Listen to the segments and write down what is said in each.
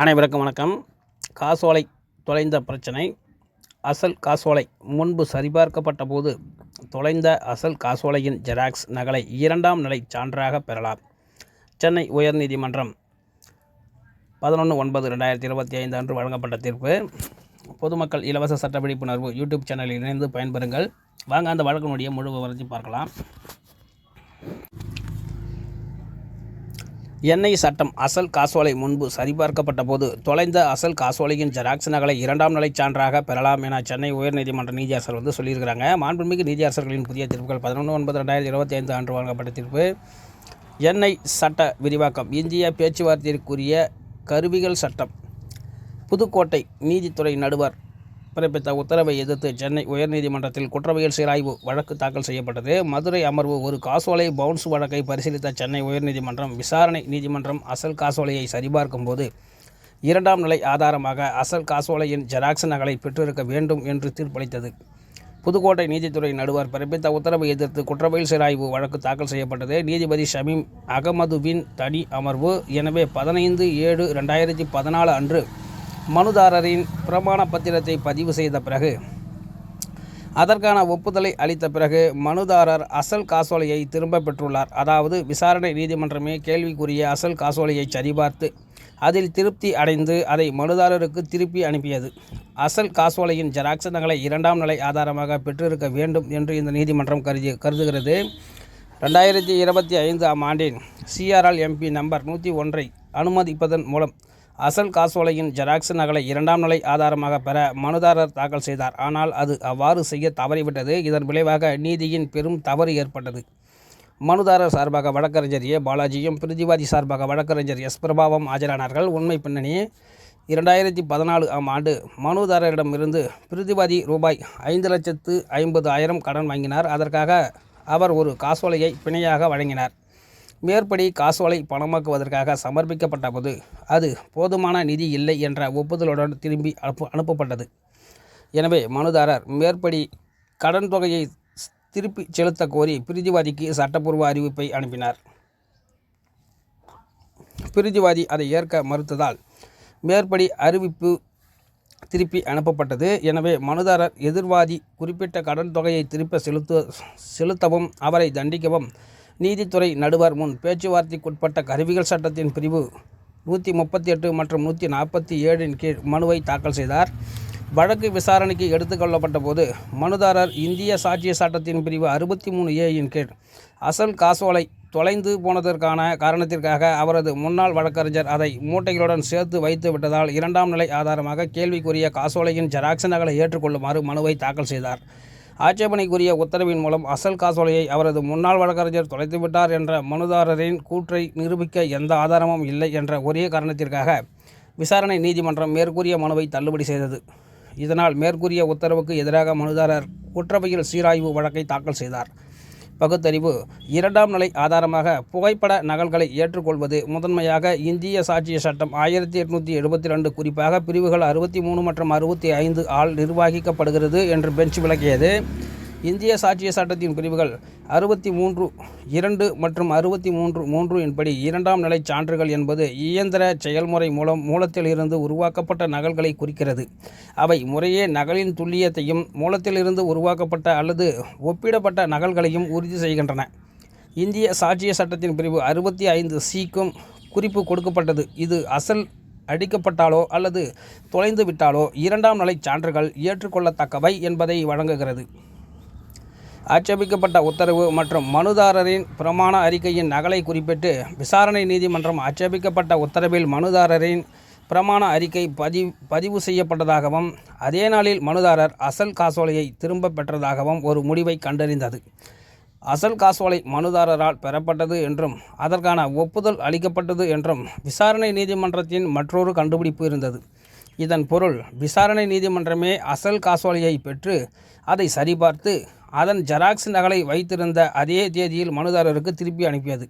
அனைவருக்கும் வணக்கம். காசோலை தொலைந்த பிரச்சனை. அசல் காசோலை முன்பு சரிபார்க்கப்பட்ட போது தொலைந்த அசல் காசோலையின் ஜெராக்ஸ் நகலை இரண்டாம் நிலை சான்றாக பெறலாம். சென்னை உயர்நீதிமன்றம் பதினொன்று ஒன்பது ரெண்டாயிரத்தி இருபத்தி ஐந்து அன்று வழங்கப்பட்ட தீர்ப்பு. பொதுமக்கள் இலவச சட்ட விழிப்புணர்வு யூடியூப் சேனலில் இணைந்து பயன்பெறுங்கள். வாங்க அந்த வழக்கினுடைய முழு விவரத்தை பார்க்கலாம். எண்ணெய் சட்டம் அசல் காசோலை முன்பு சரிபார்க்கப்பட்ட போது தொலைந்த அசல் காசோலையின் ஜெராக்ஸ் நகலை இரண்டாம் நிலை சான்றாக பெறலாம் என சென்னை உயர்நீதிமன்ற நீதியரசர் வந்து சொல்லியிருக்கிறாங்க. மாண்புமிகு நீதியரசர்களின் புதிய தீர்ப்புகள் பதினொன்று ஒன்பது ரெண்டாயிரத்தி இருபத்தி ஐந்து அன்று வழங்கப்பட்ட தீர்ப்பு. எண்ணெய் சட்ட விரிவாக்கம். இந்திய பேச்சுவார்த்தைக்குரிய கருவிகள் சட்டம். புதுக்கோட்டை நீதித்துறை நடுவர் பிறப்பித்த உத்தரவை எதிர்த்து சென்னை உயர்நீதிமன்றத்தில் குற்றவியல் சீராய்வு வழக்கு தாக்கல் செய்யப்பட்டது. மதுரை அமர்வு ஒரு காசோலை பவுன்ஸ் வழக்கை பரிசீலித்த சென்னை உயர்நீதிமன்றம் விசாரணை நீதிமன்றம் அசல் காசோலையை சரிபார்க்கும் போது இரண்டாம் நிலை ஆதாரமாக அசல் காசோலையின் ஜெராக்ஸ் நகலை பெற்றிருக்க வேண்டும் என்று தீர்ப்பளித்தது. புதுக்கோட்டை நீதித்துறை நடுவர் பிறப்பித்த உத்தரவை எதிர்த்து குற்றவியல் சீராய்வு வழக்கு தாக்கல் செய்யப்பட்டது. நீதிபதி ஷமீம் அகமதுவின் தனி அமர்வு. எனவே பதினைந்து ஏழு ரெண்டாயிரத்தி பதினாலு அன்று மனுதாரரின் பிரமாண பத்திரத்தை பதிவு செய்த பிறகு அதற்கான ஒப்புதலை அளித்த பிறகு மனுதாரர் அசல் காசோலையை திரும்ப பெற்றுள்ளார். அதாவது விசாரணை நீதிமன்றமே கேள்விக்குரிய அசல் காசோலையை சரிபார்த்து அதில் திருப்தி அடைந்து அதை மனுதாரருக்கு திருப்பி அனுப்பியது. அசல் காசோலையின் ஜெராக்ஸ் நகலை இரண்டாம் நிலை ஆதாரமாக பெற்றிருக்க வேண்டும் என்று இந்த நீதிமன்றம் கருதி கருதுகிறது. ரெண்டாயிரத்தி இருபத்தி ஐந்தாம் ஆண்டின் சிஆர்எல் எம்பி நம்பர் நூற்றி ஒன்றை அனுமதிப்பதன் மூலம் அசல் காசோலையின் ஜெராக்ஸ் நகலை இரண்டாம் நிலை ஆதாரமாக பெற மனுதாரர் தாக்கல் செய்தார். ஆனால் அது அவ்வாறு செய்ய தவறிவிட்டது. இதன் விளைவாக நீதியின் பெரும் தவறு ஏற்பட்டது. மனுதாரர் சார்பாக வழக்கறிஞர் ஏ. பாலாஜியும் பிரதிவாதி சார்பாக வழக்கறிஞர் எஸ். பிரபாவம் ஆஜரானார்கள். உண்மை பின்னணியே இரண்டாயிரத்தி பதினாலு ஆம் ஆண்டு மனுதாரரிடமிருந்து பிரதிவாதி ரூபாய் ஐந்து லட்சத்து ஐம்பது ஆயிரம் கடன் வாங்கினார். அதற்காக அவர் ஒரு காசோலையை பிணையாக வழங்கினார். மேற்படி காசோலை பணமாக்குவதற்காக சமர்ப்பிக்கப்பட்ட போது அது போதுமான நிதி இல்லை என்ற ஒப்புதலுடன் திரும்பி அனுப்பு அனுப்பப்பட்டது. எனவே மனுதாரர் மேற்படி கடன் தொகையை திருப்பி செலுத்த கோரி பிரிதிவாதிக்கு சட்டப்பூர்வ அறிவிப்பை அனுப்பினார். பிரிதிவாதி அதை ஏற்க மறுத்ததால் மேற்படி அறிவிப்பு திருப்பி அனுப்பப்பட்டது. எனவே மனுதாரர் எதிர்வாதி குறிப்பிட்ட கடன் தொகையை திருப்ப செலுத்த செலுத்தவும் அவரை தண்டிக்கவும் நீதித்துறை நடுவர் முன் பேச்சுவார்த்தைக்குட்பட்ட கருவிகள் சட்டத்தின் பிரிவு நூற்றி முப்பத்தி எட்டு மற்றும் நூற்றி நாற்பத்தி ஏழின் கீழ் மனுவை தாக்கல் செய்தார். வழக்கு விசாரணைக்கு எடுத்துக்கொள்ளப்பட்ட போது மனுதாரர் இந்திய சாட்சிய சட்டத்தின் பிரிவு அறுபத்தி மூணு ஏயின் கீழ் அசல் காசோலை தொலைந்து போனதற்கான காரணத்திற்காக அவரது முன்னாள் வழக்கறிஞர் அதை மூட்டைகளுடன் சேர்த்து வைத்து விட்டதால் இரண்டாம் நிலை ஆதாரமாக கேள்விக்குரிய காசோலையின் ஜெராக்ஸ் நகலை ஏற்றுக்கொள்ளுமாறு மனுவை தாக்கல் செய்தார். ஆட்சேபனைக்குரிய உத்தரவின் மூலம் அசல் காசோலையை அவரது முன்னாள் வழக்கறிஞர் தொலைத்துவிட்டார் என்ற மனுதாரரின் கூற்றை நிரூபிக்க எந்த ஆதாரமும் இல்லை என்ற ஒரே காரணத்திற்காக விசாரணை நீதிமன்றம் மேற்கூறிய மனுவை தள்ளுபடி செய்தது. இதனால் மேற்கூறிய உத்தரவுக்கு எதிராக மனுதாரர் குற்றவியல் சீராய்வு வழக்கை தாக்கல் செய்தார். பகுத்தறிவு. இரண்டாம் நிலை ஆதாரமாக புகைப்பட நகல்களை ஏற்றுக்கொள்வது முதன்மையாக இந்திய சாட்சிய சட்டம் ஆயிரத்தி எட்நூற்றி எழுபத்தி ரெண்டு குறிப்பாக பிரிவுகள் அறுபத்தி மூணு மற்றும் அறுபத்தி ஐந்து ஆல் நிர்வகிக்கப்படுகிறது என்று பெஞ்ச் விளக்கியது. இந்திய சாட்சிய சட்டத்தின் பிரிவுகள் அறுபத்தி மூன்று இரண்டு மற்றும் அறுபத்தி மூன்று மூன்று என்படி இரண்டாம் நிலை சான்றுகள் என்பது இயந்திர செயல்முறை மூலம் மூலத்திலிருந்து உருவாக்கப்பட்ட நகல்களை குறிக்கிறது. அவை முறையே நகலின் துல்லியத்தையும் மூலத்திலிருந்து உருவாக்கப்பட்ட அல்லது ஒப்பிடப்பட்ட நகல்களையும் உறுதி செய்கின்றன. இந்திய சாட்சிய சட்டத்தின் பிரிவு அறுபத்தி ஐந்து சிக்கும் குறிப்பு கொடுக்கப்பட்டது. இது அசல் அடிக்கப்பட்டாலோ அல்லது தொலைந்து விட்டாலோ இரண்டாம் நிலை சான்றுகள் ஏற்றுக்கொள்ளத்தக்கவை என்பதை வழங்குகிறது. ஆட்சேபிக்கப்பட்ட உத்தரவு மற்றும் மனுதாரரின் பிரமாண அறிக்கையின் நகலை குறிப்பிட்டு விசாரணை நீதிமன்றம் ஆட்சேபிக்கப்பட்ட உத்தரவில் மனுதாரரின் பிரமாண அறிக்கை பதிவு பதிவு செய்யப்பட்டதாகவும் அதே நாளில் மனுதாரர் அசல் காசோலையை திரும்ப பெற்றதாகவும் ஒரு முடிவை கண்டறிந்தது. அசல் காசோலை மனுதாரரால் பெறப்பட்டது என்றும் அதற்கான ஒப்புதல் அளிக்கப்பட்டது என்றும் விசாரணை நீதிமன்றத்தின் மற்றொரு கண்டுபிடிப்பு இருந்தது. இதன் பொருள் விசாரணை நீதிமன்றமே அசல் காசோலையை பெற்று அதை சரிபார்த்து அதன் ஜெராக்ஸ் நகலை வைத்திருந்த அதே தேதியில் மனுதாரருக்கு திருப்பி அனுப்பியது.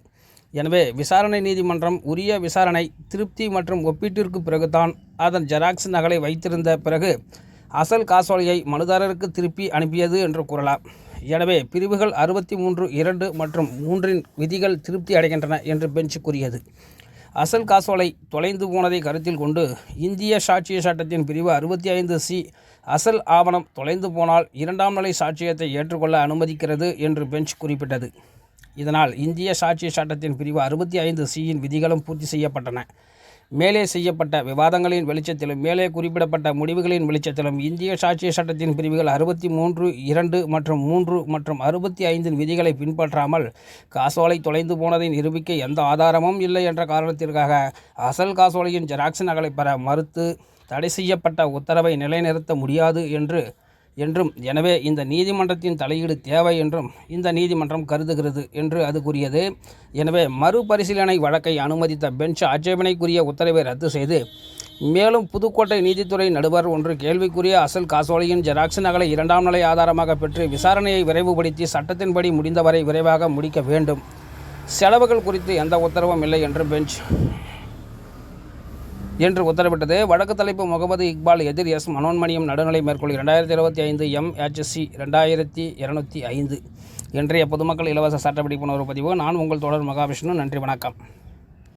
எனவே விசாரணை நீதிமன்றம் உரிய விசாரணை திருப்தி மற்றும் ஒப்பீட்டிற்கு பிறகுதான் அதன் ஜெராக்ஸ் நகலை வைத்திருந்த பிறகு அசல் காசோலையை மனுதாரருக்கு திருப்பி அனுப்பியது என்று கூறலாம். எனவே பிரிவுகள் அறுபத்தி மூன்று இரண்டு மற்றும் மூன்றின் விதிகள் திருப்தி அடைகின்றன என்று பெஞ்ச் கூறியது. அசல் காசோலை தொலைந்து போனதை கருத்தில் கொண்டு இந்திய சாட்சிய சட்டத்தின் பிரிவு அறுபத்தி ஐந்து சி அசல் ஆவணம் தொலைந்து போனால் இரண்டாம் நிலை சாட்சியத்தை ஏற்றுக்கொள்ள அனுமதிக்கிறது என்று பெஞ்ச் குறிப்பிட்டது. இதனால் இந்திய சாட்சிய சட்டத்தின் பிரிவு அறுபத்தி ஐந்து சியின் விதிகளும் பூர்த்தி செய்யப்பட்டன. மேலே செய்யப்பட்ட விவாதங்களின் வெளிச்சத்திலும் மேலே குறிப்பிடப்பட்ட முடிவுகளின் வெளிச்சத்திலும் இந்திய சாட்சிய சட்டத்தின் பிரிவுகள் அறுபத்தி மூன்று இரண்டு மற்றும் மூன்று மற்றும் அறுபத்தி ஐந்தின் விதிகளை பின்பற்றாமல் காசோலை தொலைந்து போனதை நிரூபிக்க எந்த ஆதாரமும் இல்லை என்ற காரணத்திற்காக அசல் காசோலையின் ஜெராக்ஸ் நகலை பெற மறுத்து தடை செய்யப்பட்ட உத்தரவை நிலைநிறுத்த முடியாது என்று என்றும் எனவே இந்த நீதிமன்றத்தின் தலையீடு தேவை என்றும் இந்த நீதிமன்றம் கருதுகிறது என்று அது கூறியது. எனவே மறுபரிசீலனை வழக்கை அனுமதித்த பெஞ்ச் ஆட்சேபனைக்குரிய உத்தரவை ரத்து செய்து மேலும் புதுக்கோட்டை நீதித்துறை நடுவர் ஒன்று கேள்விக்குரிய அசல் காசோலையின் ஜெராக்ஸ் நகலை இரண்டாம் நிலை ஆதாரமாக பெற்று விசாரணையை விரைவுபடுத்தி சட்டத்தின்படி முடிந்தவரை விரைவாக முடிக்க வேண்டும். செலவுகள் குறித்து எந்த உத்தரவும் இல்லை என்று பெஞ்ச் என்று உத்தரவிட்டது. வழக்கு தலைப்பு முகமது இக்பால் எதிர் எஸ் மனோன்மணியம் நடுநிலை மேற்கொள் இரண்டாயிரத்தி இருபத்தி ஐந்து எம்ஹெச்சி ரெண்டாயிரத்தி இரநூத்தி ஐந்து. இன்றைய பொதுமக்கள் இலவச சட்ட விழிப்புணர்வு பதிவு. நான் உங்கள் தொடர் மகாவிஷ்ணு. நன்றி வணக்கம்.